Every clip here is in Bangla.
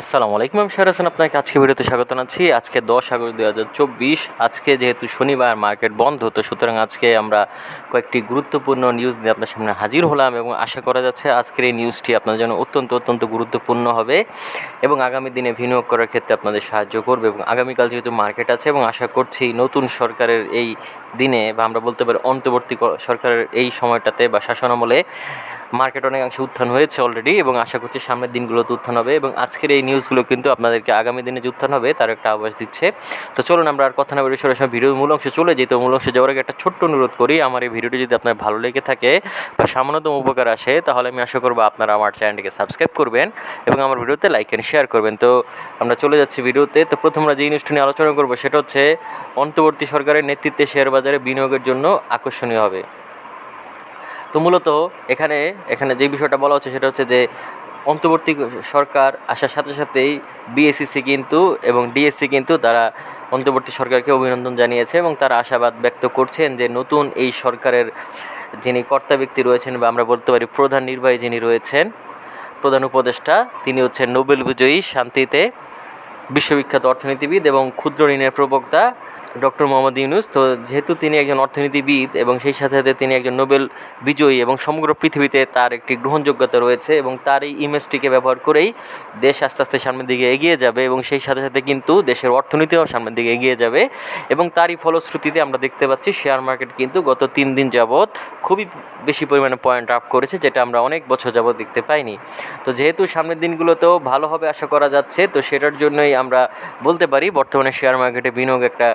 আসসালামু আলাইকুম, আমি শেয়ার হাসান আপনাকে আজকে ভিডিওতে স্বাগত জানাচ্ছি। আজকে দশ আগস্ট দুই হাজার চব্বিশ, আজকে যেহেতু শনিবার মার্কেট বন্ধ, তো সুতরাং আজকে আমরা কয়েকটি গুরুত্বপূর্ণ নিউজ নিয়ে আপনার সামনে হাজির হলাম এবং আশা করা যাচ্ছে আজকের এই নিউজটি আপনার জন্য অত্যন্ত অত্যন্ত গুরুত্বপূর্ণ হবে এবং আগামী দিনে বিনিয়োগ করার ক্ষেত্রে আপনাদের সাহায্য করবে এবং আগামীকাল যেহেতু মার্কেট আছে এবং আশা করছি নতুন সরকারের এই দিনে বা আমরা বলতে পারি অন্তর্বর্তী সরকারের এই সময়টাতে বা শাসনামলে মার্কেট অনেকাংশে উত্থান হয়েছে অলরেডি এবং আশা করছি সামনের দিনগুলোতে উত্থান হবে এবং আজকের এই নিউজগুলো কিন্তু আপনাদেরকে আগামী দিনে যে উত্থান হবে তার একটা আভাস দিচ্ছে। তো চলুন আমরা আর কথা না বলে সরাসরি ভিডিওর মূল অংশে চলে যাই। তো মূল অংশে যাওয়ার আগে একটা ছোট্ট অনুরোধ করি, আমার এই ভিডিওটি যদি আপনার ভালো লেগে থাকে বা সামান্যতম উপকার আসে, তাহলে আমি আশা করব আপনারা আমার চ্যানেলটিকে সাবস্ক্রাইব করবেন এবং আমার ভিডিওতে লাইক অ্যান্ড শেয়ার করবেন। তো আমরা চলে যাচ্ছি ভিডিওতে। তো প্রথম আমরা যে জিনিসটি নিয়ে আলোচনা করব, সেটা হচ্ছে অন্তর্বর্তী সরকারের নেতৃত্বে শেয়ার বাজারে বিনিয়োগের জন্য আকর্ষণীয় হবে। তো মূলত এখানে এখানে যে বিষয়টা বলা হচ্ছে সেটা হচ্ছে যে অন্তর্বর্তী সরকার আসার সাথে সাথেই বিএসসিসি কিন্তু এবং ডিএসসি কিন্তু তারা অন্তর্বর্তী সরকারকে অভিনন্দন জানিয়েছে এবং তারা আশাবাদ ব্যক্ত করছেন যে নতুন এই সরকারের যিনি কর্তা ব্যক্তি রয়েছেন বা আমরা বলতে পারি প্রধান নির্বাহী যিনি রয়েছেন, প্রধান উপদেষ্টা, তিনি হচ্ছেন নোবেল বিজয়ী শান্তিতে বিশ্ববিখ্যাত অর্থনীতিবিদ এবং ক্ষুদ্র ঋণের প্রবক্তা ডক্টর মোহাম্মদ ইউনুস। তো যেহেতু তিনি একজন অর্থনীতিবিদ এবং সেই সাথে সাথে তিনি একজন নোবেল বিজয়ী এবং সমগ্র পৃথিবীতে তার একটি গ্রহণযোগ্যতা রয়েছে এবং তার এই ইমেজটিকে ব্যবহার করেই দেশ আস্তে আস্তে সামনের দিকে এগিয়ে যাবে এবং সেই সাথে সাথে কিন্তু দেশের অর্থনীতিও সামনের দিকে এগিয়ে যাবে এবং তারই ফলশ্রুতিতে আমরা দেখতে পাচ্ছি শেয়ার মার্কেট কিন্তু গত তিন দিন যাবৎ খুবই বেশি পরিমাণে পয়েন্ট আপ করেছে, যেটা আমরা অনেক বছর যাবৎ দেখতে পাইনি। তো যেহেতু সামনের দিনগুলোতেও ভালোভাবে আশা করা যাচ্ছে, তো সেটার জন্যই আমরা বলতে পারি বর্তমানে শেয়ার মার্কেটে বিনিয়োগ একটা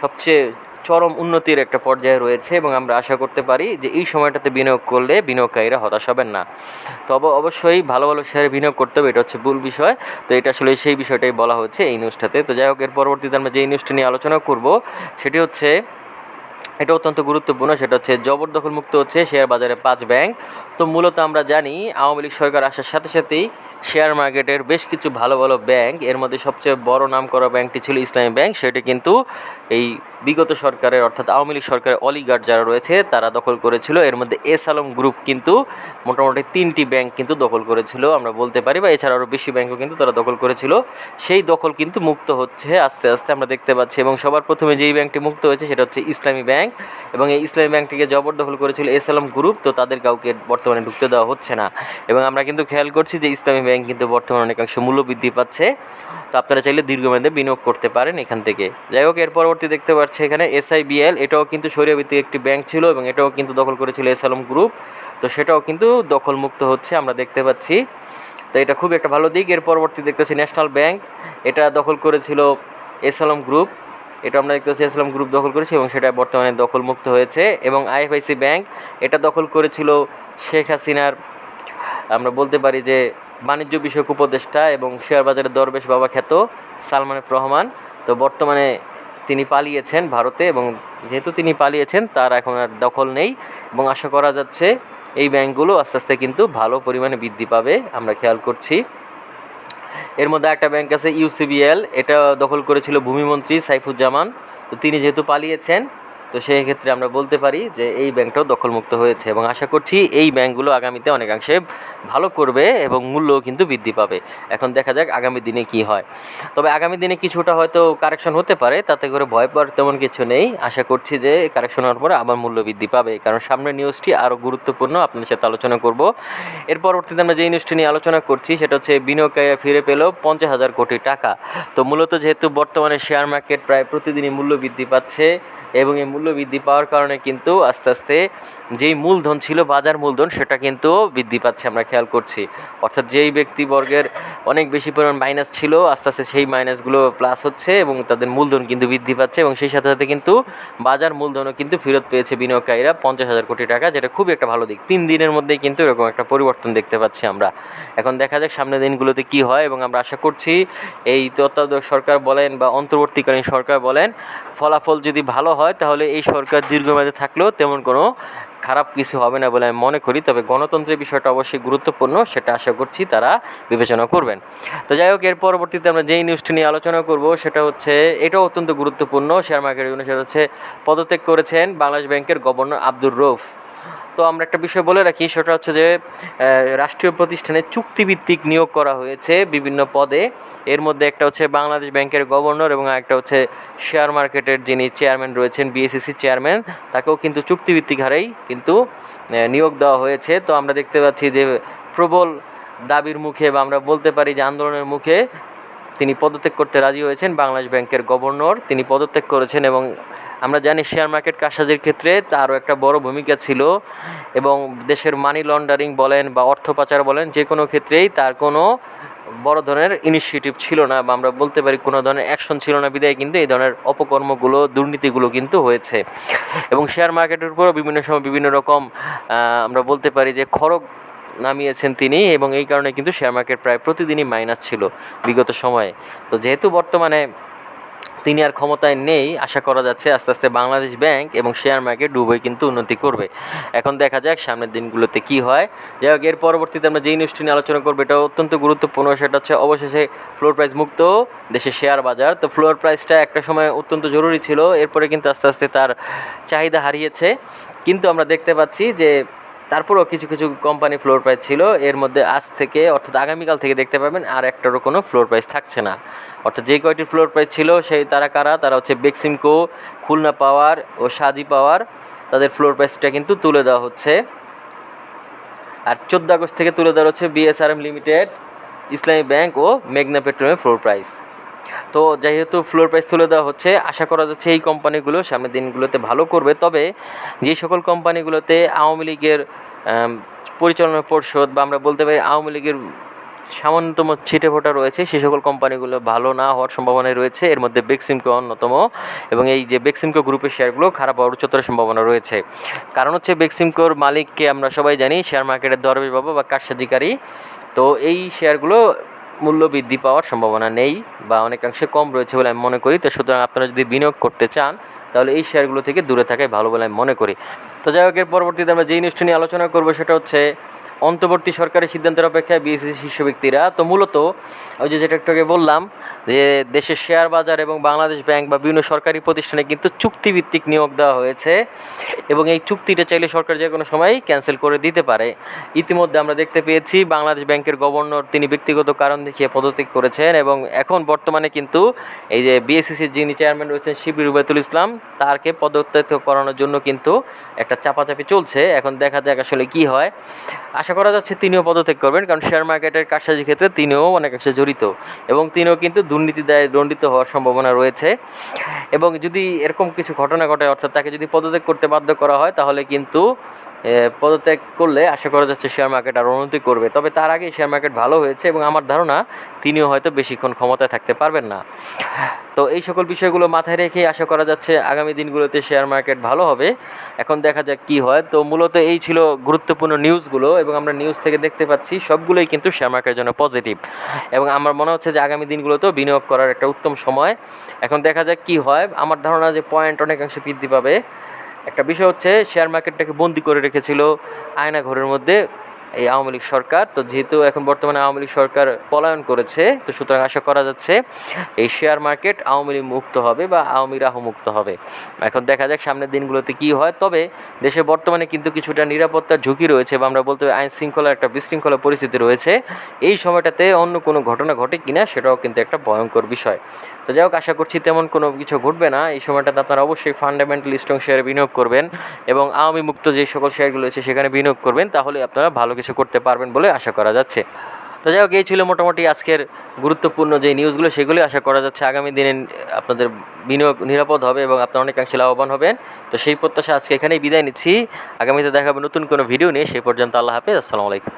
সবচেয়ে চরম উন্নতির একটা পর্যায়ে রয়েছে এবং আমরা আশা করতে পারি যে এই সময়টাতে বিনিয়োগ করলে বিনিয়োগকারীরা হতাশ হবেন না। তবে অবশ্যই ভালো ভালো শেয়ারে বিনিয়োগ করতে হবে, এটা হচ্ছে ভুল বিষয়। তো এটা আসলে সেই বিষয়টাই বলা হচ্ছে এই নিউজটাতে তো যাই হোক, এর পরবর্তীতে আমরা যে নিউজটা নিয়ে আলোচনা করব, সেটি হচ্ছে, এটা অত্যন্ত গুরুত্বপূর্ণ, সেটা হচ্ছে জবরদখল মুক্ত হচ্ছে শেয়ার বাজারে পাঁচ ব্যাংক। তো মূলত আমরা জানি আওয়ামী লীগ সরকার আসার সাথে সাথেই শেয়ার মার্কেটের বেশ কিছু ভালো ভালো ব্যাংক, এর মধ্যে সবচেয়ে বড় নাম করা ব্যাংকটি ছিল ইসলামী ব্যাংক। সেটি কিন্তু এই বিগত সরকারের অর্থাৎ আওয়ামী লীগ সরকারের অলিগার্ড যারা রয়েছে, তারা দখল করেছিল। এর মধ্যে এস আলম গ্রুপ কিন্তু মোটামুটি তিনটি ব্যাংক কিন্তু দখল করেছিল, আমরা বলতে পারি। বা এছাড়া আরও বেশি ব্যাংকও কিন্তু তারা দখল করেছিল। সেই দখল কিন্তু মুক্ত হচ্ছে, আস্তে আস্তে আমরা দেখতে পাচ্ছি। এবং সবার প্রথমে যেই ব্যাংকটি মুক্ত হয়েছে, সেটা হচ্ছে ইসলামী ব্যাংক। এবং এই ইসলামী ব্যাংকটিকে জবরদখল করেছিল এস আলম গ্রুপ, তো তাদের কাউকে বর্তমানে ঢুকতে দেওয়া হচ্ছে না। এবং আমরা কিন্তু খেয়াল করছি যে ইসলামী ব্যাংক কিন্তু বর্তমানে অনেকাংশ মূল্য বৃদ্ধি পাচ্ছে। তো আপনারা চাইলে দীর্ঘমেয়াদে বিনিয়োগ করতে পারেন এখান থেকে। যাই হোক, এর পরবর্তী দেখতে পাচ্ছি এখানে এসআইবিএল। এটাও কিন্তু সরিয়াভিত্তিক একটি ব্যাংক ছিল এবং এটাও কিন্তু দখল করেছিল এস আলম গ্রুপ। তো সেটাও কিন্তু দখলমুক্ত হচ্ছে, আমরা দেখতে পাচ্ছি। তো এটা খুব একটা ভালো দিক। এর পরবর্তী দেখতে পাচ্ছি ন্যাশনাল ব্যাংক। এটা দখল করেছিল এস আলম গ্রুপ। এটা আমরা দেখতে পাচ্ছি ইসলাম গ্রুপ দখল করেছে এবং সেটা বর্তমানে দখলমুক্ত হয়েছে। এবং আইএফআইসি ব্যাংক এটা দখল করেছিল শেখ হাসিনার, আমরা বলতে পারি যে বাণিজ্য বিষয়ক উপদেষ্টা এবং শেয়ার বাজারের দরবেশ বাবা খ্যাত সালমান রহমান। তো বর্তমানে তিনি পালিয়েছেন ভারতে এবং যেহেতু তিনি পালিয়েছেন, তার এখন আর দখল নেই এবং আশা করা যাচ্ছে এই ব্যাংকগুলো আস্তে আস্তে কিন্তু ভালো পরিমাণে বৃদ্ধি পাবে, আমরা খেয়াল করছি। এর মধ্যে একটা ব্যাংক আছে ইউসিবিএল এটা দখল করেছিল ভূমিমন্ত্রী সাইফুজ্জামান। তো তিনি যেহেতু পালিয়েছেন তো সেই ক্ষেত্রে আমরা বলতে পারি যে এই ব্যাংকটাও দখলমুক্ত হয়েছে এবং আশা করছি এই ব্যাংকগুলো আগামীতে অনেকাংশে ভালো করবে এবং মূল্যও কিন্তু বৃদ্ধি পাবে। এখন দেখা যাক আগামী দিনে কি হয়। তবে আগামী দিনে কিছুটা হয়তো কারেকশন হতে পারে, তাতে করে ভয় পাওয়ার তেমন কিছু নেই। আশা করছি যে কারেকশন হওয়ার পরে আবার মূল্য বৃদ্ধি পাবে, কারণ সামনের নিউজটি আরও গুরুত্বপূর্ণ। আপনার সাথে আলোচনা করব। এর পরবর্তীতে আমরা যে নিউজটি নিয়ে আলোচনা করছি, সেটা হচ্ছে বিনিয়োগকারীরা ফিরে পেল পঞ্চাশ হাজার কোটি টাকা। তো মূলত যেহেতু বর্তমানে শেয়ার মার্কেট প্রায় প্রতিদিনই মূল্য বৃদ্ধি পাচ্ছে এবং এই মূল্য বৃদ্ধি পাওয়ার কারণে কিন্তু আস্তে আস্তে যেই মূলধন ছিল, বাজার মূলধন, সেটা কিন্তু বৃদ্ধি পাচ্ছে, আমরা খেয়াল করছি। অর্থাৎ যেই ব্যক্তিবর্গের অনেক বেশি পরিমাণ মাইনাস ছিল, আস্তে আস্তে সেই মাইনাসগুলো প্লাস হচ্ছে এবং তাদের মূলধন কিন্তু বৃদ্ধি পাচ্ছে এবং সেই সাথে সাথে কিন্তু বাজার মূলধনও কিন্তু ফেরত পেয়েছে বিনিয়োগকারীরা পঞ্চাশ হাজার কোটি টাকা, যেটা খুবই একটা ভালো দিক। তিন দিনের মধ্যেই কিন্তু এরকম একটা পরিবর্তন দেখতে পাচ্ছি আমরা। এখন দেখা যাক সামনের দিনগুলোতে কি হয় এবং আমরা আশা করছি এই তত্ত্বাবধায়ক সরকার বলেন বা অন্তর্বর্তীকালীন সরকার বলেন, ফলাফল যদি ভালো হয়, তাহলে এই সরকার দীর্ঘমেয়াদে থাকলেও তেমন কোনো খারাপ কিছু হবে না বলে আমি মনে করি, তবে গণতন্ত্রের বিষয়টা অবশ্যই গুরুত্বপূর্ণ, সেটা আশা করছি তারা বিবেচনা করবেন। তো যাই হোক, এর পরবর্তীতে আমরা যেই নিউজটি নিয়ে আলোচনা করব, সেটা হচ্ছে, এটাও অত্যন্ত গুরুত্বপূর্ণ শেয়ার মার্কেটের জন্য সেটা হচ্ছে, পদত্যাগ করেছেন বাংলাদেশ ব্যাংকের গভর্নর আব্দুর রৌফ। তো আমরা একটা বিষয় বলে রাখি, সেটা হচ্ছে যে রাষ্ট্রীয় প্রতিষ্ঠানে চুক্তিভিত্তিক নিয়োগ করা হয়েছে বিভিন্ন পদে। এর মধ্যে একটা হচ্ছে বাংলাদেশ ব্যাংকের গভর্নর এবং একটা হচ্ছে শেয়ার মার্কেটের যিনি চেয়ারম্যান রয়েছেন বিএসসিসি চেয়ারম্যান, তাকেও কিন্তু চুক্তিভিত্তিক হারেই কিন্তু নিয়োগ দেওয়া হয়েছে। তো আমরা দেখতে পাচ্ছি যে, প্রবল দাবির মুখে বা আমরা বলতে পারি যে আন্দোলনের মুখে তিনি পদত্যাগ করতে রাজি হয়েছেন বাংলাদেশ ব্যাংকের গভর্নর। তিনি পদত্যাগ করেছেন এবং আমরা জানি শেয়ার মার্কেট কারসাজির ক্ষেত্রে তারও একটা বড় ভূমিকা ছিল এবং দেশের মানি লন্ডারিং বলেন বা অর্থ পাচার বলেন, যে কোনো ক্ষেত্রেই তার কোনো বড় ধরনের ইনিশিয়েটিভ ছিল না বা আমরা বলতে পারি কোনো ধরনের অ্যাকশন ছিল না বিদায়, কিন্তু এই ধরনের অপকর্মগুলো, দুর্নীতিগুলো কিন্তু হয়েছে। এবং শেয়ার মার্কেটের উপরও বিভিন্ন সময় বিভিন্ন রকম আমরা বলতে পারি যে খড়গ নামিয়েছেন তিনি এবং এই কারণে কিন্তু শেয়ার মার্কেট প্রায় প্রতিদিনই মাইনাস ছিল বিগত সময়ে। তো যেহেতু বর্তমানে তিনি আর ক্ষমতায় নেই, আশা করা যাচ্ছে আস্তে আস্তে বাংলাদেশ ব্যাংক এবং শেয়ার মার্কেট উভয় কিন্তু উন্নতি করবে। এখন দেখা যাক সামনের দিনগুলোতে কি হয়। যাই হোক, এর পরবর্তীতে আমরা যেই নিউজটি নিয়ে আলোচনা করব, এটা অত্যন্ত গুরুত্বপূর্ণ, সেটা হচ্ছে অবশেষে ফ্লোর প্রাইস মুক্ত, দেশের শেয়ার বাজার। তো ফ্লোর প্রাইসটা একটা সময় অত্যন্ত জরুরি ছিল, এরপরে কিন্তু আস্তে আস্তে তার চাহিদা হারিয়েছে। কিন্তু আমরা দেখতে পাচ্ছি যে তারপরেও কিছু কিছু কোম্পানি ফ্লোর প্রাইস ছিল। এর মধ্যে আজ থেকে, অর্থাৎ আগামীকাল থেকে দেখতে পাবেন, আর একটারও কোনো ফ্লোর প্রাইস থাকছে না। অর্থাৎ যে কয়টি ফ্লোর প্রাইস ছিল, সেই তারা কারা? তারা হচ্ছে বেক্সিমকো খুলনা পাওয়ার ও সাজি পাওয়ার তাদের ফ্লোর প্রাইসটা কিন্তু তুলে দেওয়া হচ্ছে। আর চোদ্দ আগস্ট থেকে তুলে দেওয়া হচ্ছে বিএসআরএম লিমিটেড ইসলামী ব্যাংক ও মেঘনা পেট্রোলের ফ্লোর প্রাইস তো যেহেতু ফ্লোর প্রাইস তুলে দেওয়া হচ্ছে, আশা করা যাচ্ছে এই কোম্পানিগুলো সামনের দিনগুলোতে ভালো করবে। তবে যে সকল কোম্পানিগুলোতে আওয়ামী লীগের পরিচালনা পর্ষদ বা আমরা বলতে পারি আওয়ামী লীগের সামান্যতম ছিটে ফোটা রয়েছে সেই সকল কোম্পানিগুলো ভালো না হওয়ার সম্ভাবনা রয়েছে। এর মধ্যে বেক্সিমকো অন্যতম এবং এই যে বেক্সিমকো গ্রুপের শেয়ারগুলো খারাপ হওয়ার উচ্চতর সম্ভাবনা রয়েছে। কারণ হচ্ছে বেক্সিমকোর মালিককে আমরা সবাই জানি শেয়ার মার্কেটের দরবে বাবা বা কারসাজিকারী। তো এই শেয়ারগুলো মূল্য বৃদ্ধি পাওয়ার সম্ভাবনা নেই বা অনেকাংশে কম রয়েছে বলে আমি মনে করি। তো সুতরাং আপনারা যদি বিনিয়োগ করতে চান, তাহলে এই শেয়ারগুলো থেকে দূরে থাকাই ভালো বলে আমি মনে করি। তো যাই হোক, এর পরবর্তীতে আমরা যেই নিউজটি নিয়ে আলোচনা করব, সেটা হচ্ছে অন্তর্বর্তী সরকারের সিদ্ধান্তের অপেক্ষায় বিএসসি শীর্ষ ব্যক্তিরা, তো মূলত ওই যে যেটা একটু আগে বললাম, যে দেশের শেয়ার বাজার এবং বাংলাদেশ ব্যাংক বা বিভিন্ন সরকারি প্রতিষ্ঠানে কিন্তু চুক্তিভিত্তিক নিয়োগ দেওয়া হয়েছে এবং এই চুক্তিটা চাইলে সরকার যে কোনো সময় ক্যান্সেল করে দিতে পারে। ইতিমধ্যে আমরা দেখতে পেয়েছি, বাংলাদেশ ব্যাংকের গভর্নর তিনি ব্যক্তিগত কারণ দেখিয়ে পদত্যাগ করেছেন এবং এখন বর্তমানে কিন্তু এই যে বিএসসিসির যিনি চেয়ারম্যান রয়েছেন শিবির রুবায়তুল ইসলাম, তারকে পদত্যাগ করানোর জন্য কিন্তু একটা চাপাচাপি চলছে। এখন দেখা যাক আসলে কি হয়। আশা করা যাচ্ছে তিনিও পদত্যাগ করবেন, কারণ শেয়ার মার্কেটের কারসাজির ক্ষেত্রে তিনিও অনেক অনেকাংশে জড়িত এবং তিনিও কিন্তু দুর্নীতি দায়ে দণ্ডিত হওয়ার সম্ভাবনা রয়েছে। এবং যদি এরকম কিছু ঘটনা ঘটে, অর্থাৎ তাকে যদি পদত্যাগ করতে বাধ্য করা হয়, তাহলে কিন্তু পদত্যাগ করলে আশা করা যাচ্ছে শেয়ার মার্কেট আরও উন্নতি করবে। তবে তার আগে শেয়ার মার্কেট ভালো হয়েছে এবং আমার ধারণা তিনিও হয়তো বেশিক্ষণ ক্ষমতায় থাকতে পারবেন না। তো এই সকল বিষয়গুলো মাথায় রেখে আশা করা যাচ্ছে আগামী দিনগুলোতে শেয়ার মার্কেট ভালো হবে। এখন দেখা যাক কী হয়। তো মূলত এই ছিল গুরুত্বপূর্ণ নিউজগুলো এবং আমরা নিউজ থেকে দেখতে পাচ্ছি সবগুলোই কিন্তু শেয়ার মার্কেটের জন্য পজিটিভ এবং আমার মনে হচ্ছে যে আগামী দিনগুলোতেও বিনিয়োগ করার একটা উত্তম সময়। এখন দেখা যাক কী হয়। আমার ধারণা যে পয়েন্ট অনেকাংশে বৃদ্ধি পাবে। একটা বিষয় হচ্ছে শেয়ার মার্কেটটাকে বন্দি করে রেখেছিল আয়না ঘরের মধ্যে। এই আওয়ামী লীগ সরকার। তো যেহেতু এখন বর্তমানে আওয়ামী লীগ সরকার পলায়ন করেছে, তো সুতরাং আশা করা যাচ্ছে এই শেয়ার মার্কেট আওয়ামী লীগ মুক্ত হবে বা আওয়ামী রাহ মুক্ত হবে। এখন দেখা যাক সামনের দিনগুলোতে কী হয়। তবে দেশে বর্তমানে কিন্তু কিছুটা নিরাপত্তার ঝুঁকি রয়েছে বা আমরা বলতে আইন শৃঙ্খলার একটা বিশৃঙ্খলা পরিস্থিতি রয়েছে। এই সময়টাতে অন্য কোনো ঘটনা ঘটে কিনা সেটাও কিন্তু একটা ভয়ঙ্কর বিষয়। তো যাই হোক, আশা করছি তেমন কোনো কিছু ঘটবে না। এই সময়টাতে আপনারা অবশ্যই ফান্ডামেন্টাল স্ট্রং শেয়ারে বিনিয়োগ করবেন এবং আওয়ামী মুক্ত যে সকল শেয়ারগুলো রয়েছে সেখানে বিনিয়োগ করবেন। তাহলে আপনারা ভালো কিছু করতে পারবেন বলে আশা করা যাচ্ছে। তো যাই হোক, এই ছিল মোটামুটি আজকের গুরুত্বপূর্ণ যে নিউজগুলো সেগুলোই আশা করা যাচ্ছে আগামী দিনে আপনাদের বিনিয়োগ নিরাপদ হবে এবং আপনারা অনেকাংশে লাভবান হবেন। তো সেই প্রত্যাশা আজকে এখানেই বিদায় নিচ্ছি। আগামীতে দেখাবো নতুন কোনো ভিডিও নিয়ে, সেই পর্যন্ত আল্লাহ হাফেজ, আসসালামু আলাইকুম।